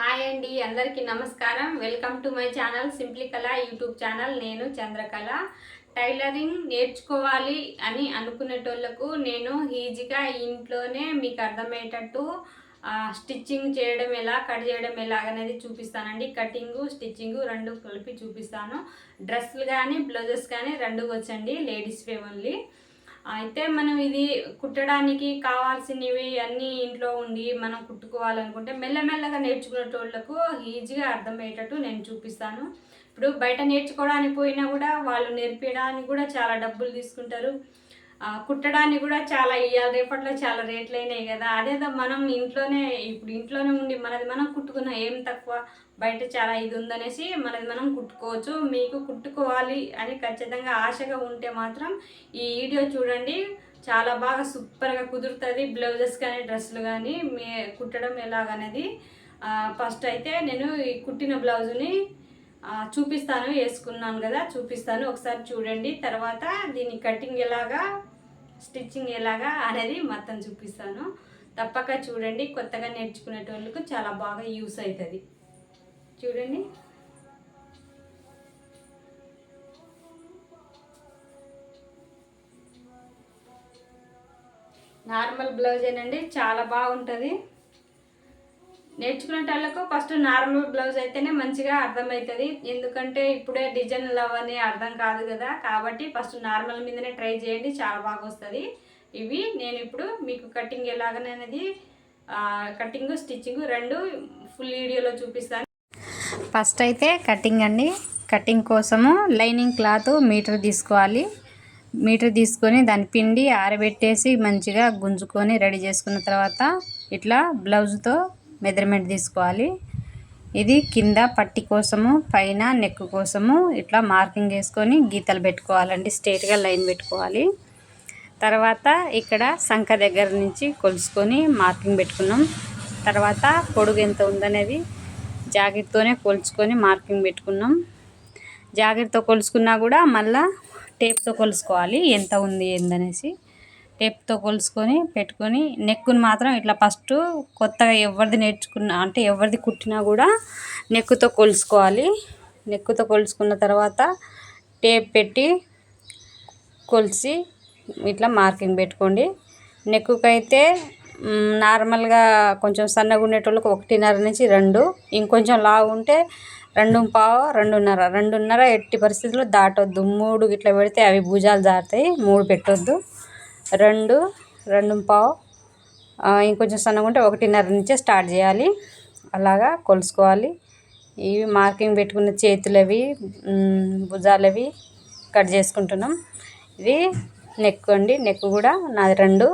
Hi అండి అందరికీ నమస్కారం. Welcome to my channel simply Kala YouTube channel. నేను చంద్రకళ. టైలరింగ్ నేర్చుకోవాలి అని అనుకునేటోళ్ళకు నేను ఈజీగా ఇంట్లోనే మీకు అర్థమయ్యేటట్టు స్టిచ్చింగ్ చేయడం ఎలా కట్ చేయడం ఎలా అనేది చూపిస్తానండి. కటింగ్ స్టిచ్చింగ్ రెండు కలిపి చూపిస్తాను. డ్రెస్సులు కానీ బ్లౌజెస్ కానీ రెండు వచ్చండి లేడీస్వే ఓన్లీ. అయితే మనం ఇది కుట్టడానికి కావాల్సినవి అన్నీ ఇంట్లో ఉండి మనం కుట్టుకోవాలనుకుంటే మెల్లమెల్లగా నేర్చుకునేటోళ్ళకు ఈజీగా అర్థమయ్యేటట్టు నేను చూపిస్తాను. ఇప్పుడు బయట నేర్చుకోవడానికి పోయినా కూడా వాళ్ళు నేర్పించడానికి కూడా చాలా డబ్బులు తీసుకుంటారు. కుట్టడానికి కూడా చాలా ఇవాళ రేపట్లో చాలా రేట్లు అయినాయి కదా. అదేదో మనం ఇంట్లోనే ఇప్పుడు ఇంట్లోనే ఉండి మనది మనం కుట్టుకున్న ఏం తక్కువ? బయట చాలా ఇది ఉందనేసి మనది మనం కుట్టుకోవచ్చు. మీకు కుట్టుకోవాలి అని ఖచ్చితంగా ఆశగా ఉంటే మాత్రం ఈ వీడియో చూడండి. చాలా బాగా సూపర్గా కుదురుతుంది. బ్లౌజెస్ కానీ డ్రెస్సులు కానీ మీ కుట్టడం ఎలాగనేది. ఫస్ట్ అయితే నేను ఈ కుట్టిన బ్లౌజుని చూపిస్తాను. వేసుకున్నాను కదా చూపిస్తాను. ఒకసారి చూడండి. తర్వాత దీని కటింగ్ ఎలాగా స్టిచ్చింగ్ ఎలాగా అనేది మొత్తం చూపిస్తాను. తప్పక చూడండి కొత్తగా నేర్చుకునేటోళ్ళకు చాలా బాగా యూస్ అవుతుంది. చూడండి. నార్మల్ బ్లౌజేనండి చాలా బాగుంటుంది. నేర్చుకునే వాళ్ళకు ఫస్ట్ నార్మల్ బ్లౌజ్ అయితేనే మంచిగా అర్థమవుతుంది. ఎందుకంటే ఇప్పుడే డిజైన్లు అవన్నీ అర్థం కాదు కదా. కాబట్టి ఫస్ట్ నార్మల్ మీదనే ట్రై చేయండి చాలా బాగా వస్తుంది. ఇవి నేను ఇప్పుడు మీకు కటింగ్ ఎలాగనేది కటింగ్ స్టిచ్చింగ్ రెండు ఫుల్ వీడియోలో చూపిస్తాను. ఫస్ట్ అయితే కటింగ్ అండి. కటింగ్ కోసము లైనింగ్ క్లాత్ మీటర్ తీసుకోవాలి. మీటర్ తీసుకొని దాని పిండి ఆరబెట్టేసి మంచిగా గుంజుకొని రెడీ చేసుకున్న తర్వాత ఇట్లా బ్లౌజ్తో మెజర్మెంట్ తీసుకోవాలి. ఇది కింద పట్టి కోసము పైన నెక్ కోసము ఇట్లా మార్కింగ్ వేసుకొని గీతలు పెట్టుకోవాలండి. స్ట్రేట్గా లైన్ పెట్టుకోవాలి. తర్వాత ఇక్కడ సంఖ దగ్గర నుంచి కొలుసుకొని మార్కింగ్ పెట్టుకున్నాం. తర్వాత పొడుగు ఎంత ఉందనేది జాకెట్తోనే కొలుచుకొని మార్కింగ్ పెట్టుకున్నాం. జాకెట్తో కొలుసుకున్నా కూడా మళ్ళా టేప్తో కొలుసుకోవాలి. ఎంత ఉంది ఏందనేసి. టేప్తో కొలుసుకొని పెట్టుకొని నెక్కుని మాత్రం ఇట్లా ఫస్ట్ కొత్తగా ఎవరిది నేర్చుకున్నా అంటే ఎవరిది కుట్టినా కూడా నెక్కుతో కొలుసుకోవాలి. నెక్కుతో కొలుసుకున్న తర్వాత టేప్ పెట్టి కొలిసి ఇట్లా మార్కింగ్ పెట్టుకోండి. నెక్కుకైతే నార్మల్గా కొంచెం సన్నగా ఉండేటోళ్ళకి ఒకటిన్నర నుంచి రెండు ఇంకొంచెం లావు ఉంటే రెండు పావు రెండున్నర. రెండున్నర ఎట్టి పరిస్థితుల్లో దాటొద్దు. మూడు ఇట్లా పెడితే అవి భుజాలు జారుతాయి మూడు పెట్టొద్దు. రెండు రెండు పావు. ఇంకొంచెం సన్నగా ఉంటే ఒకటిన్నర నుంచే స్టార్ట్ చేయాలి. అలాగా కొలుసుకోవాలి. ఇవి మార్కింగ్ పెట్టుకున్న చేతులవి భుజాలవి కట్ చేసుకుంటున్నాం. ఇది నెక్ అండి. నెక్ కూడా నాది రెండు.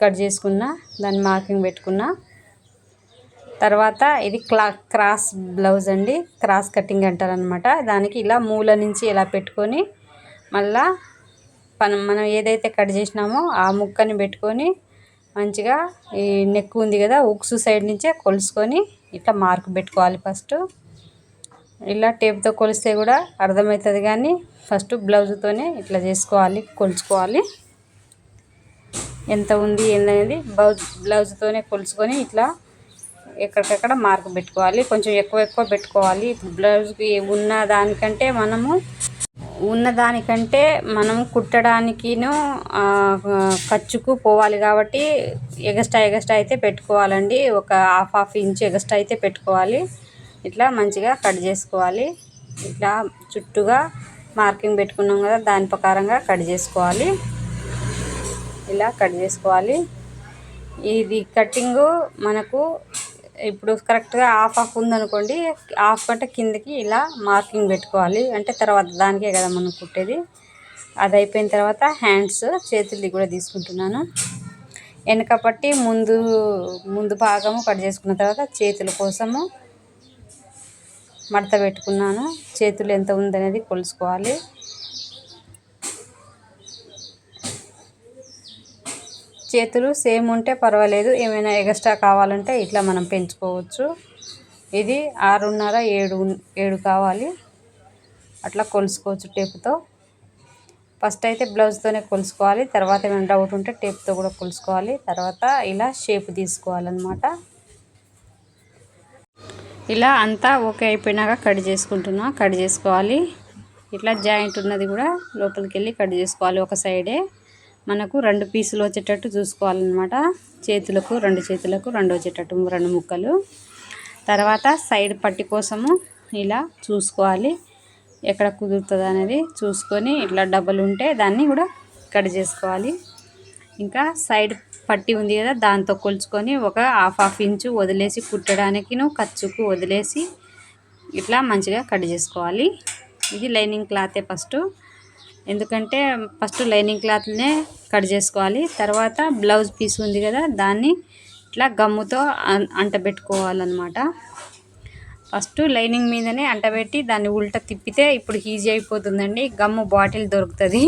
కట్ చేసుకున్నా దాన్ని మార్కింగ్ పెట్టుకున్నా. తర్వాత ఇది క్లా క్రాస్ బ్లౌజ్ అండి. క్రాస్ కటింగ్ అంటారనమాట దానికి ఇలా మూల నుంచి ఇలా పెట్టుకొని మళ్ళా మనం మనం ఏదైతే కట్ చేసినామో ఆ ముక్కని పెట్టుకొని మంచిగా ఈ నెక్ ఉంది కదా ఉక్సు సైడ్ నుంచే కొలుసుకొని ఇట్లా మార్క్ పెట్టుకోవాలి ఫస్ట్. ఇలా టేప్తో కొలిస్తే కూడా అర్థమవుతుంది కానీ ఫస్ట్ బ్లౌజ్తోనే ఇట్లా చేసుకోవాలి కొలుచుకోవాలి. ఎంత ఉంది ఏందనేది బ్లౌజ్ బ్లౌజ్తోనే కొలుచుకొని ఇట్లా ఎక్కడికక్కడ మార్క్ పెట్టుకోవాలి. కొంచెం ఎక్కువ ఎక్కువ పెట్టుకోవాలి. ఇప్పుడు బ్లౌజ్కి ఉన్న దానికంటే మనము ఉన్నదానికంటే మనం కుట్టడానికిను ఖర్చుకు పోవాలి కాబట్టి ఎగస్ట్రా ఎగస్ట్రా అయితే పెట్టుకోవాలండి. ఒక హాఫ్ హాఫ్ ఇంచ్ ఎగస్ట్రా అయితే పెట్టుకోవాలి. ఇట్లా మంచిగా కట్ చేసుకోవాలి. ఇట్లా చుట్టూగా మార్కింగ్ పెట్టుకున్నాం కదా దాని ప్రకారంగా కట్ చేసుకోవాలి. ఇలా కట్ చేసుకోవాలి. ఇది కటింగు మనకు ఇప్పుడు కరెక్ట్గా హాఫ్ హాఫ్ ఉందనుకోండి హాఫ్ కంటే కిందకి ఇలా మార్కింగ్ పెట్టుకోవాలి. అంటే తర్వాత దానికే కదా మనం కుట్టేది. అది అయిపోయిన తర్వాత హ్యాండ్స్ చేతులది కూడా తీసుకుంటున్నాను. వెనక పట్టి ముందు ముందు భాగము కట్ చేసుకున్న తర్వాత చేతుల కోసము మడత పెట్టుకున్నాను. చేతులు ఎంత ఉందనేది కొలుసుకోవాలి. చేతులు సేమ్ ఉంటే పర్వాలేదు. ఏమైనా ఎక్స్ట్రా కావాలంటే ఇట్లా మనం పెంచుకోవచ్చు. ఇది ఆరున్నర ఏడు ఏడు కావాలి. అట్లా కొలుసుకోవచ్చు టేపుతో. ఫస్ట్ అయితే బ్లౌజ్తోనే కొలుసుకోవాలి. తర్వాత ఏమైనా డౌట్ ఉంటే టేప్తో కూడా కొలుసుకోవాలి. తర్వాత ఇలా షేప్ తీసుకోవాలన్నమాట. ఇలా అంతా ఓకే అయిపోయినాక కట్ చేసుకుంటున్నా. కట్ చేసుకోవాలి. ఇట్లా జాయింట్ ఉన్నది కూడా లోపలికి వెళ్ళి కట్ చేసుకోవాలి ఒక సైడే. మనకు రెండు పీసులు వచ్చేటట్టు చూసుకోవాలన్నమాట. చేతులకు రెండు చేతులకు రెండు వచ్చేటట్టు రెండు ముక్కలు. తర్వాత సైడ్ పట్టి కోసము ఇలా చూసుకోవాలి. ఎక్కడ కుదురుతుంది అనేది చూసుకొని ఇట్లా డబ్బలు ఉంటే దాన్ని కూడా కట్ చేసుకోవాలి. ఇంకా సైడ్ పట్టి ఉంది కదా దాంతో కొలుచుకొని ఒక హాఫ్ హాఫ్ ఇంచు వదిలేసి కుట్టడానికి ఖర్చుకు వదిలేసి ఇట్లా మంచిగా కట్ చేసుకోవాలి. ఇది లైనింగ్ క్లాతే ఫస్ట్. ఎందుకంటే ఫస్ట్ లైనింగ్ క్లాత్నే కట్ చేసుకోవాలి. తర్వాత బ్లౌజ్ పీస్ ఉంది కదా దాన్ని ఇట్లా గమ్ముతో అంటబెట్టుకోవాలన్నమాట. ఫస్ట్ లైనింగ్ మీదనే అంటబెట్టి దాన్ని ఉల్ట తిప్పితే ఇప్పుడు ఈజీ అయిపోతుందండి. గమ్ము బాటిల్ దొరుకుతుంది.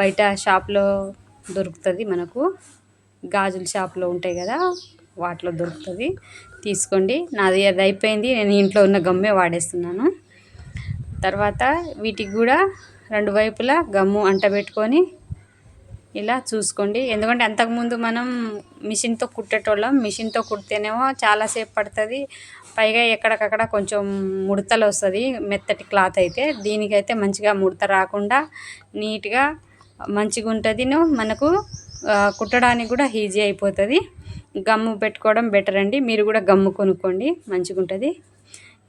బయట షాప్లో దొరుకుతుంది మనకు. గాజుల షాప్లో ఉంటాయి కదా వాటిలో దొరుకుతుంది. తీసుకోండి. నాది అది అయిపోయింది. నేను ఇంట్లో ఉన్న గమ్మే వాడేస్తున్నాను. తర్వాత వీటికి కూడా రెండు వైపులా గమ్ము అంటబెట్టుకొని ఇలా చూసుకోండి. ఎందుకంటే అంతకుముందు మనం మిషన్తో కుట్టేటోళ్ళం. మిషన్తో కుడితేనేమో చాలాసేపు పడుతుంది. పైగా ఎక్కడికక్కడ కొంచెం ముడతలు వస్తుంది. మెత్తటి క్లాత్ అయితే దీనికైతే మంచిగా ముడత రాకుండా నీట్గా మంచిగా ఉంటుంది. మనకు కుట్టడానికి కూడా ఈజీ అయిపోతుంది. గమ్ము పెట్టుకోవడం బెటర్ అండి. మీరు కూడా గమ్ము కొనుక్కోండి. మంచిగా ఉంటుంది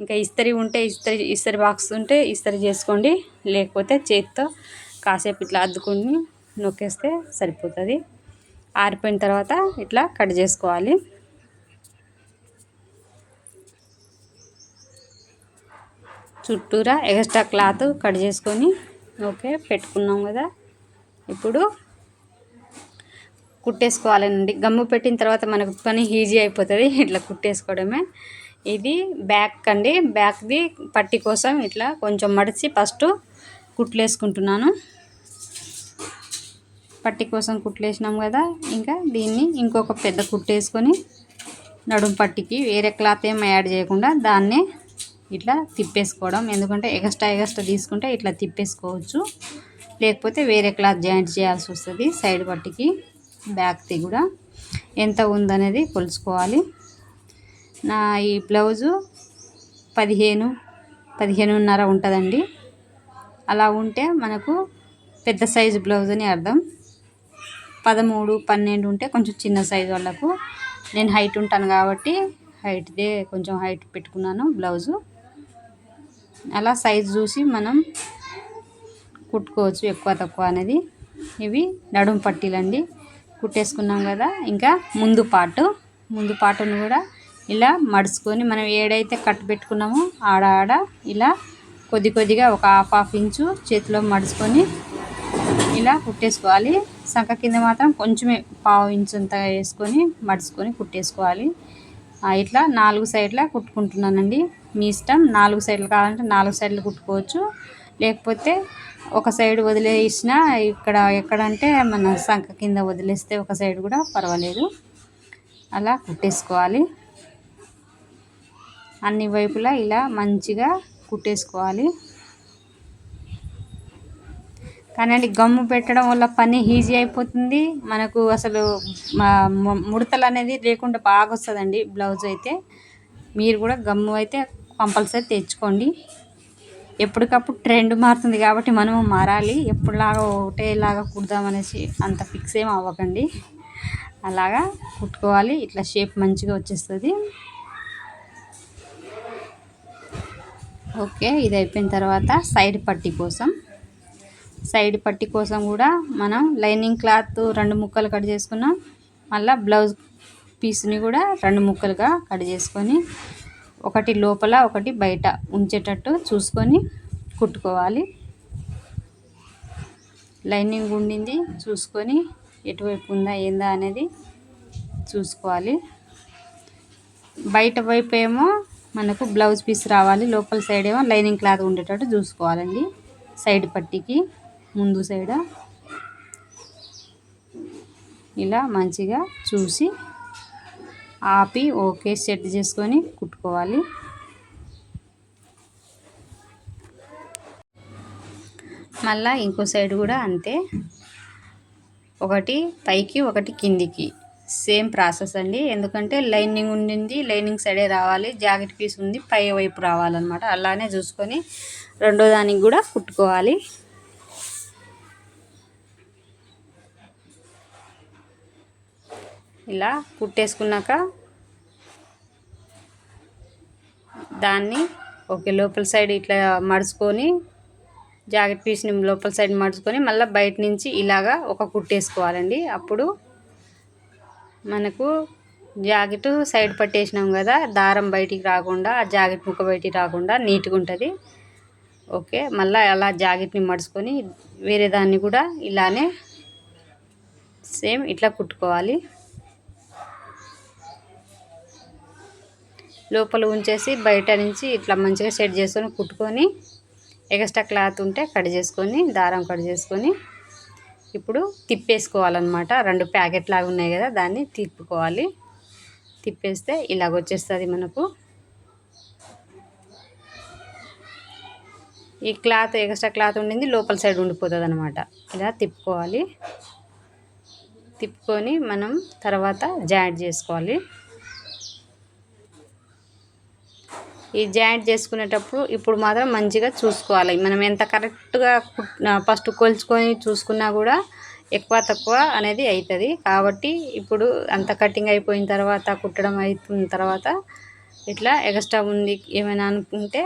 ఇంకా ఇస్తరి ఉంటే ఇస్తరి ఇస్తరి బాక్స్ ఉంటే ఇస్తరి చేసుకోండి. లేకపోతే చేతితో కాసేపు ఇట్లా అద్దుకుని నొక్కేస్తే సరిపోతుంది. ఆరిపోయిన తర్వాత ఇట్లా కట్ చేసుకోవాలి. చుట్టూరా ఎక్స్ట్రా క్లాత్ కట్ చేసుకొని ఓకే పెట్టుకున్నాం కదా. ఇప్పుడు కుట్టేసుకోవాలండి గమ్ము పెట్టిన తర్వాత మనకు పని ఈజీ అయిపోతుంది. ఇట్లా కుట్టేసుకోవడమే. ఇది బ్యాక్ అండి బ్యాక్ది పట్టి కోసం ఇట్లా కొంచెం మడిచి ఫస్ట్ కుట్లేసుకుంటున్నాను. పట్టి కోసం కుట్లేసినాం కదా. ఇంకా దీన్ని ఇంకొక పెద్ద కుట్టేసుకొని నడుం పట్టికి వేరే క్లాత్ ఏం యాడ్ చేయకుండా దాన్నే ఇట్లా తిప్పేసుకోవడం. ఎందుకంటే ఎగస్ట్రా ఎగస్ట్రా తీసుకుంటే ఇట్లా తిప్పేసుకోవచ్చు. లేకపోతే వేరే క్లాత్ జాయింట్ చేయాల్సి వస్తుంది. సైడ్ పట్టికి బ్యాక్ది కూడా. ఎంత ఉందనేది కొలుసుకోవాలి నా ఈ బ్లౌజు పదిహేను పదిహేనున్నర ఉంటుందండి. అలా ఉంటే మనకు పెద్ద సైజు బ్లౌజ్ అని అర్థం. పదమూడు పన్నెండు ఉంటే కొంచెం చిన్న సైజు వాళ్ళకు. నేను హైట్ ఉంటాను కాబట్టి హైట్దే కొంచెం హైట్ పెట్టుకున్నాను బ్లౌజు. అలా సైజు చూసి మనం కుట్టుకోవచ్చు ఎక్కువ తక్కువ అనేది. ఇవి నడుం పట్టీలండి. కుట్టేసుకున్నాం కదా ఇంకా ముందు పాటు. ముందు పాటును కూడా ఇలా మడుచుకొని మనం ఏడైతే కట్ పెట్టుకున్నామో ఆడ ఆడ ఇలా కొద్ది కొద్దిగా ఒక హాఫ్ హాఫ్ ఇంచు చేతిలో మడుచుకొని ఇలా కుట్టేసుకోవాలి. సంక కింద మాత్రం కొంచెమే పావు ఇంచు అంత వేసుకొని మడుచుకొని కుట్టేసుకోవాలి. ఇట్లా నాలుగు సైడ్ల కుట్టుకుంటున్నానండి. మీ ఇష్టం నాలుగు సైడ్లు కావాలంటే నాలుగు సైడ్లు కుట్టుకోవచ్చు. లేకపోతే ఒక సైడ్ వదిలేసిన ఇక్కడ ఎక్కడంటే మన సంక కింద వదిలేస్తే ఒక సైడ్ కూడా పర్వాలేదు. అలా కుట్టేసుకోవాలి. అన్ని వైపులా ఇలా మంచిగా కుట్టేసుకోవాలి. కానీ అండి గమ్ము పెట్టడం వల్ల పని ఈజీ అయిపోతుంది. మనకు అసలు ముడతలు అనేది లేకుండా బాగా వస్తుందండి బ్లౌజ్ అయితే. మీరు కూడా గమ్ము అయితే కంపల్సరీ తెచ్చుకోండి. ఎప్పటికప్పుడు ట్రెండ్ మారుతుంది కాబట్టి మనము మారాలి. ఎప్పుడులాగా ఒకటేలాగా కుడదామనేసి అంత ఫిక్స్ ఏం అవ్వకండి. అలాగా కుట్టుకోవాలి. ఇట్లా షేప్ మంచిగా వచ్చేస్తుంది. ఓకే ఇది అయిపోయిన తర్వాత సైడ్ పట్టి కోసం. సైడ్ పట్టి కోసం కూడా మనం లైనింగ్ క్లాత్ రెండు ముక్కలు కట్ చేసుకున్నాం. మళ్ళీ బ్లౌజ్ పీస్ని కూడా రెండు ముక్కలుగా కట్ చేసుకొని ఒకటి లోపల ఒకటి బయట ఉంచేటట్టు చూసుకొని కుట్టుకోవాలి. లైనింగ్ ఉండింది చూసుకొని ఎటువైపు ఉందా ఏందా అనేది చూసుకోవాలి. బయట వైపు ఏమో మనకు బ్లౌజ్ పీస్ రావాలి లోపల సైడ్ ఏమో లైనింగ్ క్లాత్ ఉండేటట్టు చూసుకోవాలండి. సైడ్ పట్టికి ముందు సైడ్ ఇలా మంచిగా చూసి ఆపి ఓకే సెట్ చేసుకొని కుట్టుకోవాలి. మళ్ళా ఇంకో సైడ్ కూడా అంతే. ఒకటి పైకి ఒకటి కిందికి. సేమ్ ప్రాసెస్ అండి. ఎందుకంటే లైనింగ్ ఉండింది లైనింగ్ సైడే రావాలి జాకెట్ పీస్ ఉంది పై వైపు రావాలన్నమాట. అలానే చూసుకొని రెండో దానికి కూడా కుట్టుకోవాలి. ఇలా కుట్టేసుకున్నాక దాన్ని ఓకే లోపల సైడ్ ఇట్లా మడుచుకొని జాకెట్ పీస్ని లోపల సైడ్ మడుచుకొని మళ్ళీ బయట నుంచి ఇలాగా ఒక కుట్టేసుకోవాలండి. అప్పుడు మనకు జాకెట్ సైడ్ పట్టేసినాం కదా దారం బయటికి రాకుండా ఆ జాకెట్ ముక్క బయటికి రాకుండా నీట్గా ఉంటుంది. ఓకే మళ్ళీ అలా జాకెట్ని మడుచుకొని వేరే దాన్ని కూడా ఇలానే సేమ్ ఇట్లా కుట్టుకోవాలి. లోపల ఉంచేసి బయట నుంచి ఇట్లా మంచిగా సెట్ చేసుకొని కుట్టుకొని ఎక్స్ట్రా క్లాత్ ఉంటే కట్ చేసుకొని దారం కట్ చేసుకొని ఇప్పుడు తిప్పేసుకోవాలన్నమాట. రెండు ప్యాకెట్ లాగా ఉన్నాయి కదా దాన్ని తిప్పుకోవాలి. తిప్పేస్తే ఇలాగ వచ్చేస్తుంది మనకు. ఈ క్లాత్ ఎక్స్ట్రా క్లాత్ ఉండింది లోపల సైడ్ ఉండిపోతుంది అనమాట ఇలా తిప్పుకోవాలి. తిప్పుకొని మనం తర్వాత జాయింట్ చేసుకోవాలి. ఈ జాయింట్ చేసుకునేటప్పుడు ఇప్పుడు మాత్రం మంచిగా చూసుకోవాలి. మనం ఎంత కరెక్ట్గా ఫస్ట్ కొలుచుకొని చూసుకున్నా కూడా ఎక్కువ తక్కువ అనేది అవుతుంది కాబట్టి ఇప్పుడు అంత కటింగ్ అయిపోయిన తర్వాత కుట్టడం అయిపోయిన తర్వాత ఇట్లా ఎక్స్ట్రా ఉంది ఏమైనా అనుకుంటే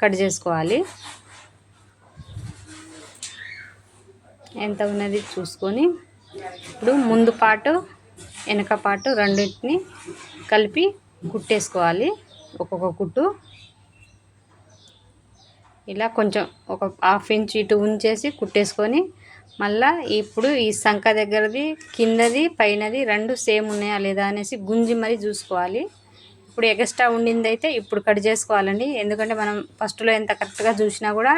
కట్ చేసుకోవాలి. ఎంత ఉన్నది చూసుకొని ఇప్పుడు ముందు పాటు వెనక పాటు రెండింటిని కలిపి కుట్టేసుకోవాలి. ఒక్కొక్క కుట్టు. ఇలా కొంచెం ఒక హాఫ్ ఇంచ్ ఇటు ఉంచేసి కుట్టేసుకొని మళ్ళా ఇప్పుడు ఈ సంఖ దగ్గరది కిందది పైనది రెండు సేమ్ ఉన్నాయా లేదా అనేసి గుంజి మరీ చూసుకోవాలి. ఇప్పుడు ఎక్స్ట్రా ఉండింది అయితే ఇప్పుడు కట్ చేసుకోవాలండి. ఎందుకంటే మనం ఫస్ట్లో ఎంత కరెక్ట్గా చూసినా కూడా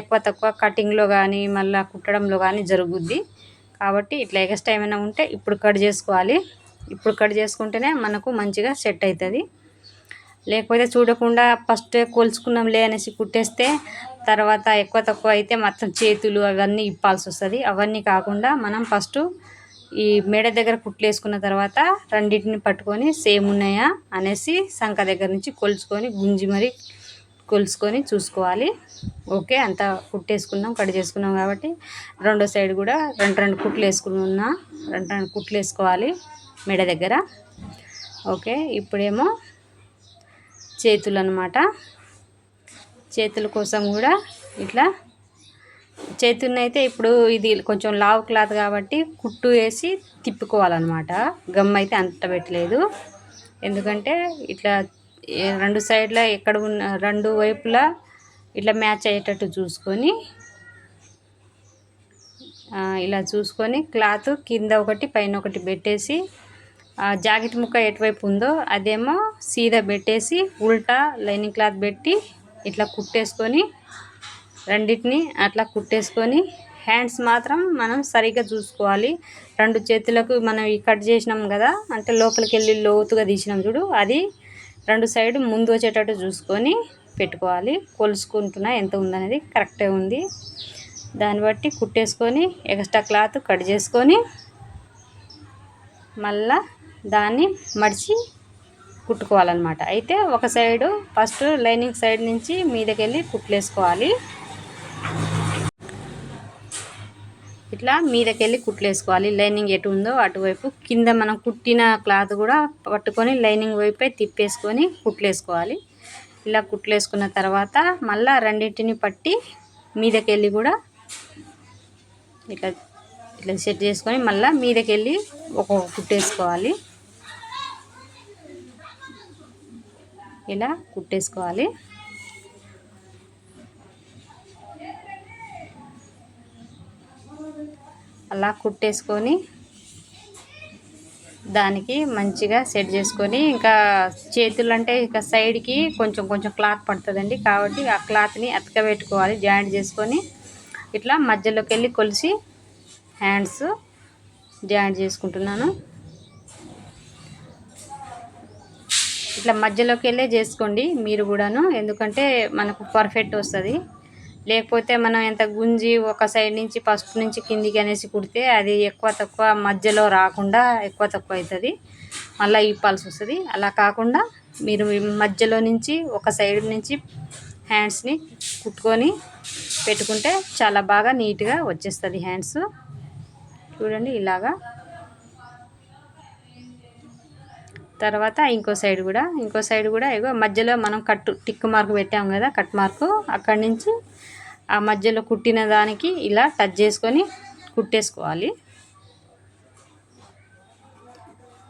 ఎక్కువ తక్కువ కటింగ్లో కానీ మళ్ళీ కుట్టడంలో కానీ జరుగుద్ది. కాబట్టి ఇట్లా ఎక్స్ట్రా ఏమైనా ఉంటే ఇప్పుడు కట్ చేసుకోవాలి. ఇప్పుడు కట్ చేసుకుంటేనే మనకు మంచిగా సెట్ అవుతుంది. లేకపోతే చూడకుండా ఫస్ట్ కొలుచుకున్నాంలే అనేసి కుట్టేస్తే తర్వాత ఎక్కువ తక్కువ అయితే మొత్తం చేతులు అవన్నీ ఇప్పాల్సి వస్తుంది. అవన్నీ కాకుండా మనం ఫస్ట్ ఈ మెడ దగ్గర కుట్లు వేసుకున్న తర్వాత రెండింటిని పట్టుకొని సేమ్ ఉన్నాయా అనేసి సంఖ దగ్గర నుంచి కొలుచుకొని గుంజి మరి కొలుచుకొని చూసుకోవాలి. ఓకే అంతా కుట్టేసుకున్నాం కట్ చేసుకున్నాం కాబట్టి రెండో సైడ్ కూడా రెండు రెండు కుట్లు వేసుకున్నా రెండు రెండు కుట్లు వేసుకోవాలి మెడ దగ్గర. ఓకే ఇప్పుడేమో చేతులు అనమాట చేతుల కోసం కూడా ఇట్లా చేతున్నైతే అయితే ఇప్పుడు ఇది కొంచెం లావు క్లాత్ కాబట్టి కుట్టు వేసి తిప్పుకోవాలన్నమాట. గమ్ అయితే అంత పెట్టలేదు. ఎందుకంటే ఇట్లా రెండు సైడ్ల ఎక్కడ ఉన్న రెండు వైపులా ఇట్లా మ్యాచ్ అయ్యేటట్టు చూసుకొని ఇలా చూసుకొని క్లాత్ కింద ఒకటి పైన ఒకటి పెట్టేసి జాకెట్ ముక్క ఎటువైపు ఉందో అదేమో సీదా పెట్టేసి ఉల్టా లైనింగ్ క్లాత్ పెట్టి ఇట్లా కుట్టేసుకొని రెండింటిని అట్లా కుట్టేసుకొని హ్యాండ్స్ మాత్రం మనం సరిగ్గా చూసుకోవాలి. రెండు చేతులకు మనం ఈ కట్ చేసినాం కదా అంటే లోపలికి వెళ్ళి లోతుగా తీసినాం చూడు అది రెండు సైడ్ ముందు వచ్చేటట్టు చూసుకొని పెట్టుకోవాలి. కొలుసుకుంటున్నా ఎంత ఉందనేది కరెక్టే ఉంది. దాన్ని బట్టి కుట్టేసుకొని ఎక్స్ట్రా క్లాత్ కట్ చేసుకొని మళ్ళా దాన్ని మడిచి కుట్టుకోవాలన్నమాట. అయితే ఒక సైడు ఫస్ట్ లైనింగ్ సైడ్ నుంచి మీదకెళ్ళి కుట్లేసుకోవాలి. ఇట్లా మీదకెళ్ళి కుట్లేసుకోవాలి. లైనింగ్ ఎటు ఉందో అటువైపు. కింద మనం కుట్టిన క్లాత్ కూడా పట్టుకొని లైనింగ్ వైపే తిప్పేసుకొని కుట్లేసుకోవాలి. ఇలా కుట్లేసుకున్న తర్వాత మళ్ళీ రెండింటిని పట్టి మీదకెళ్ళి కూడా ఇట్లా ఇట్లా సెట్ చేసుకొని మళ్ళీ మీదకెళ్ళి ఒక్కొక్క కుట్టేసుకోవాలి. ఇలా కుట్టేసుకోవాలి. అలా కుట్టేసుకొని దానికి మంచిగా సెట్ చేసుకొని ఇంకా చేతులు అంటే ఇక సైడ్కి కొంచెం కొంచెం క్లాత్ పడుతుందండి కాబట్టి ఆ క్లాత్ని అతకబెట్టుకోవాలి జాయింట్ చేసుకొని ఇట్లా మధ్యలోకి వెళ్ళి కొలిసి హ్యాండ్స్ జాయింట్ చేసుకుంటున్నాను. ఇట్లా మధ్యలోకి వెళ్ళే చేసుకోండి మీరు కూడాను. ఎందుకంటే మనకు పర్ఫెక్ట్ వస్తుంది. లేకపోతే మనం ఎంత గుంజి ఒక సైడ్ నుంచి ఫస్ట్ నుంచి కిందికి అనేసి కుడితే అది ఎక్కువ తక్కువ మధ్యలో రాకుండా ఎక్కువ తక్కువ అవుతుంది మళ్ళీ ఇప్పాల్సి వస్తుంది. అలా కాకుండా మీరు మధ్యలో నుంచి ఒక సైడ్ నుంచి హ్యాండ్స్ని కుట్టుకొని పెట్టుకుంటే చాలా బాగా నీట్గా వచ్చేస్తుంది హ్యాండ్స్. చూడండి ఇలాగా తర్వాత ఇంకో సైడ్ కూడా ఇంకో సైడ్ కూడా ఇగో మధ్యలో మనం కట్టు టిక్ మార్క్ పెట్టాం కదా కట్ మార్కు. అక్కడి నుంచి ఆ మధ్యలో కుట్టిన దానికి ఇలా టచ్ చేసుకొని కుట్టేసుకోవాలి.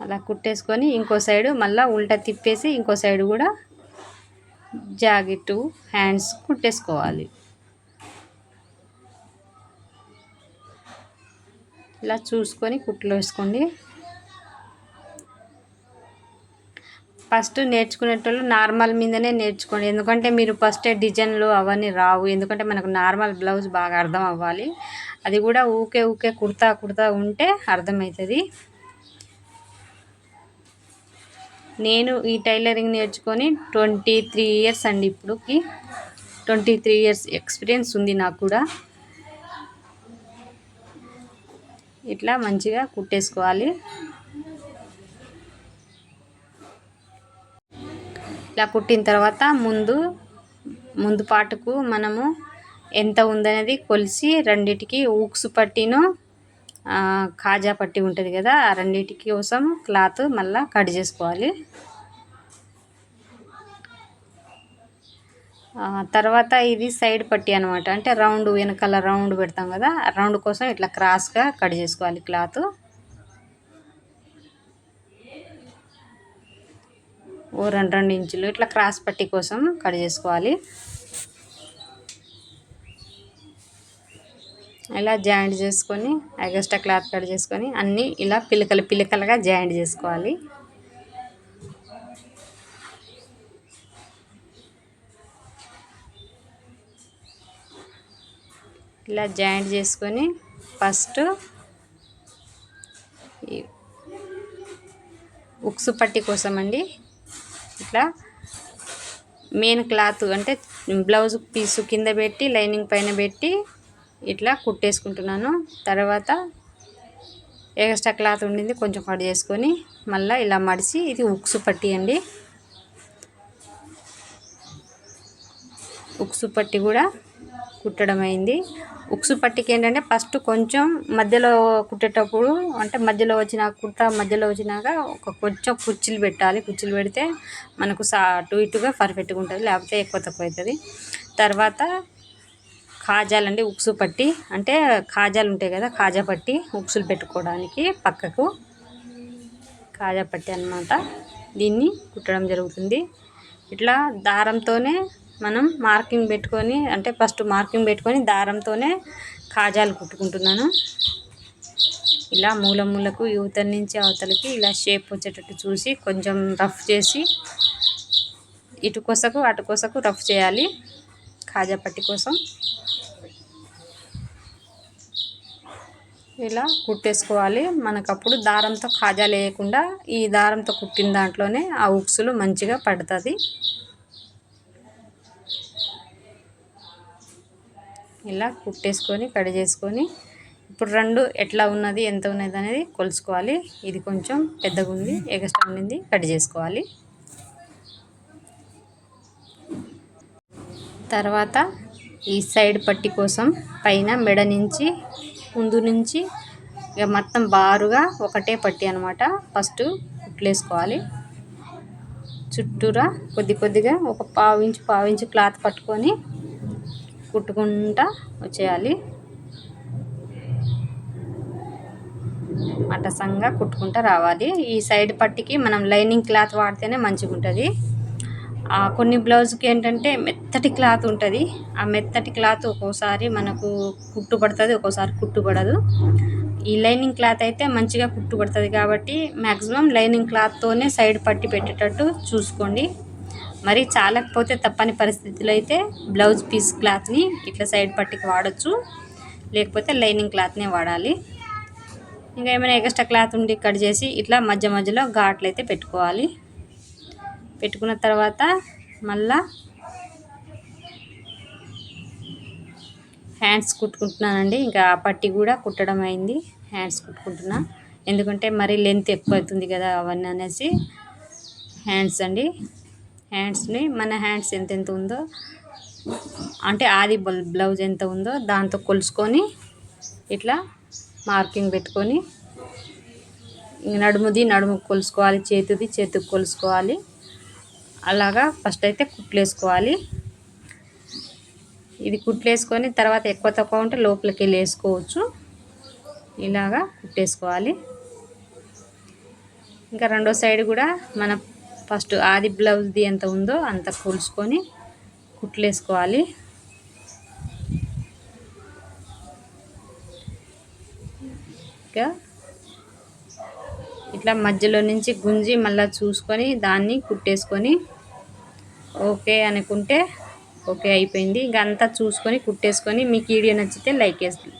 అలా కుట్టేసుకొని ఇంకో సైడు మళ్ళీ ఉల్టా తిప్పేసి ఇంకో సైడ్ కూడా జాకెట్ హ్యాండ్స్ కుట్టేసుకోవాలి. ఇలా చూసుకొని కుట్లు వేసుకోండి. ఫస్ట్ నేర్చుకునేటోళ్ళు నార్మల్ మీదనే నేర్చుకోండి. ఎందుకంటే మీరు ఫస్ట్ డిజైన్లు అవన్నీ రావు. ఎందుకంటే మనకు నార్మల్ బ్లౌజ్ బాగా అర్థం అవ్వాలి. అది కూడా ఊకే ఊకే కుర్తా కుర్తా ఉంటే అర్థమవుతుంది నేను ఈ టైలరింగ్ నేర్చుకొని ట్వంటీ త్రీ ఇయర్స్ అండి ఇప్పుడుకి. ట్వంటీ త్రీ ఇయర్స్ ఎక్స్పీరియన్స్ ఉంది నాకు కూడా. ఇట్లా మంచిగా కుట్టేసుకోవాలి. ఇట్లా కుట్టిన తర్వాత ముందు ముందు పాటుకు మనము ఎంత ఉందనేది కొలిసి రెండిటికి ఊక్స్ పట్టిను కాజా పట్టి ఉంటుంది కదా ఆ రెండిటికి కోసం క్లాత్ మళ్ళీ కట్ చేసుకోవాలి. తర్వాత ఇది సైడ్ పట్టి అనమాట అంటే రౌండ్ వెనకాల రౌండ్ పెడతాం కదా ఆ రౌండ్ కోసం ఇట్లా క్రాస్గా కట్ చేసుకోవాలి క్లాత్. ఓ రెండు రెండు ఇంచులు ఇట్లా క్రాస్ పట్టి కోసం కట్ చేసుకోవాలి. ఇలా జాయింట్ చేసుకొని ఎగస్ట్రా క్లాత్ కట్ చేసుకొని అన్నీ ఇలా పిలకలు పిలకలుగా జాయింట్ చేసుకోవాలి. ఇలా జాయింట్ చేసుకొని ఫస్ట్ ఈ ఉక్సు పట్టి కోసం అండి ఇట్లా మెయిన్ క్లాత్ అంటే బ్లౌజ్ పీసు కింద పెట్టి లైనింగ్ పైన పెట్టి ఇట్లా కుట్టేసుకుంటున్నాను. తర్వాత ఎక్స్ట్రా క్లాత్ ఉండింది కొంచెం కట్ చేసుకొని మళ్ళీ ఇలా మడిచి ఇది ఉక్సు పట్టి అండి ఉక్సు పట్టి కూడా కుట్టడం అయింది ఉక్సు పట్టికి ఏంటంటే ఫస్ట్ కొంచెం మధ్యలో కుట్టేటప్పుడు అంటే మధ్యలో వచ్చిన కుట్ట మధ్యలో వచ్చినాక ఒక కొంచెం కుర్చీలు పెట్టాలి. కుర్చీలు పెడితే మనకు సా అటు ఇటుగా పర్ఫెక్ట్గా ఉంటుంది. లేకపోతే ఎక్కువ తక్కువ అవుతుంది. తర్వాత కాజాలండి ఉక్సు పట్టి అంటే కాజాలు ఉంటాయి కదా కాజా పట్టి ఉక్సులు పెట్టుకోవడానికి పక్కకు కాజా పట్టి అన్నమాట. దీన్ని కుట్టడం జరుగుతుంది. ఇట్లా దారంతోనే మనం మార్కింగ్ పెట్టుకొని అంటే ఫస్ట్ మార్కింగ్ పెట్టుకొని దారంతోనే కాజాలు కుట్టుకుంటున్నాను. ఇలా మూల మూలకు యువతల నుంచి అవతలకి ఇలా షేప్ వచ్చేటట్టు చూసి కొంచెం రఫ్ చేసి ఇటు కొసకు అటు కొసకు రఫ్ చేయాలి కాజా పట్టి కోసం. ఇలా కుట్టేసుకోవాలి. మనకు అప్పుడు దారంతో కాజా లేకుండా ఈ దారంతో కుట్టిన దాంట్లోనే ఆ ఉక్సులు మంచిగా పడుతుంది. ఇలా కుట్టేసుకొని కట్ చేసుకొని ఇప్పుడు రెండు ఎట్లా ఉన్నది ఎంత ఉన్నది అనేది కొలుసుకోవాలి ఇది కొంచెం పెద్దగా ఉంది ఎగస్ట్రా ఉండింది కట్ చేసుకోవాలి. తర్వాత ఈ సైడ్ పట్టి కోసం పైన మెడ నుంచి ముందు నుంచి ఇక మొత్తం బారుగా ఒకటే పట్టి అనమాట ఫస్ట్ కుట్లేసుకోవాలి. చుట్టూరా కొద్ది కొద్దిగా ఒక పావు ఇంచు పావు ఇంచు క్లాత్ పట్టుకొని కుట్టుకుంటా వచ్చేయాలి. మటసంగా కుట్టుకుంటా రావాలి. ఈ సైడ్ పట్టికి మనం లైనింగ్ క్లాత్ వాడితేనే మంచిగా ఉంటుంది ఆ కొన్ని బ్లౌజ్కి ఏంటంటే మెత్తటి క్లాత్ ఉంటుంది. ఆ మెత్తటి క్లాత్ ఒక్కోసారి మనకు కుట్టు పడుతుంది ఒక్కోసారి కుట్టు పడదు ఈ లైనింగ్ క్లాత్ అయితే మంచిగా కుట్టు పడుతుంది కాబట్టి మ్యాక్సిమం లైనింగ్ క్లాత్తోనే సైడ్ పట్టి పెట్టేటట్టు చూసుకోండి. మరి చాలకపోతే తప్పని పరిస్థితిలో అయితే బ్లౌజ్ పీస్ క్లాత్ని ఇట్లా సైడ్ పట్టికి వాడచ్చు. లేకపోతే లైనింగ్ క్లాత్నే వాడాలి. ఇంకా ఏమైనా ఎక్స్ట్రా క్లాత్ ఉండి కట్ చేసి ఇట్లా మధ్య మధ్యలో ఘాట్లు అయితే పెట్టుకోవాలి. పెట్టుకున్న తర్వాత మళ్ళా హ్యాండ్స్ కుట్టుకుంటున్నానండి. ఇంకా ఆ పట్టి కూడా కుట్టడం అయింది. హ్యాండ్స్ కుట్టుకుంటున్నా. ఎందుకంటే మరీ లెంత్ ఎక్కువ అవుతుంది కదా అవన్నీ అనేసి హ్యాండ్స్ అండి. హ్యాండ్స్ని మన హ్యాండ్స్ ఎంతెంత ఉందో అంటే ఆది బ్లౌజ్ ఎంత ఉందో దాంతో కొలుసుకొని ఇట్లా మార్కింగ్ పెట్టుకొని నడుముది నడుము కొలుసుకోవాలి చేతిది చేతికి కొలుసుకోవాలి. అలాగా ఫస్ట్ అయితే కుట్లేసుకోవాలి. ఇది కుట్లేసుకొని తర్వాత ఎక్కువ తక్కువ ఉంటే లోపలికి వెళ్ళి వేసుకోవచ్చు. ఇలాగా కుట్టేసుకోవాలి. ఇంకా రెండో సైడ్ కూడా మన ఫస్ట్ ఆది బ్లౌజ్ది ఎంత ఉందో అంత కొలుసుకొని కుట్లేసుకోవాలి. ఇంకా ఇట్లా మధ్యలో నుంచి గుంజి మళ్ళీ చూసుకొని దాన్ని కుట్టేసుకొని ఓకే అనుకుంటే ఓకే అయిపోయింది. ఇంకా అంతా చూసుకొని కుట్టేసుకొని మీకు వీడియో నచ్చితే లైక్ వేస్తుంది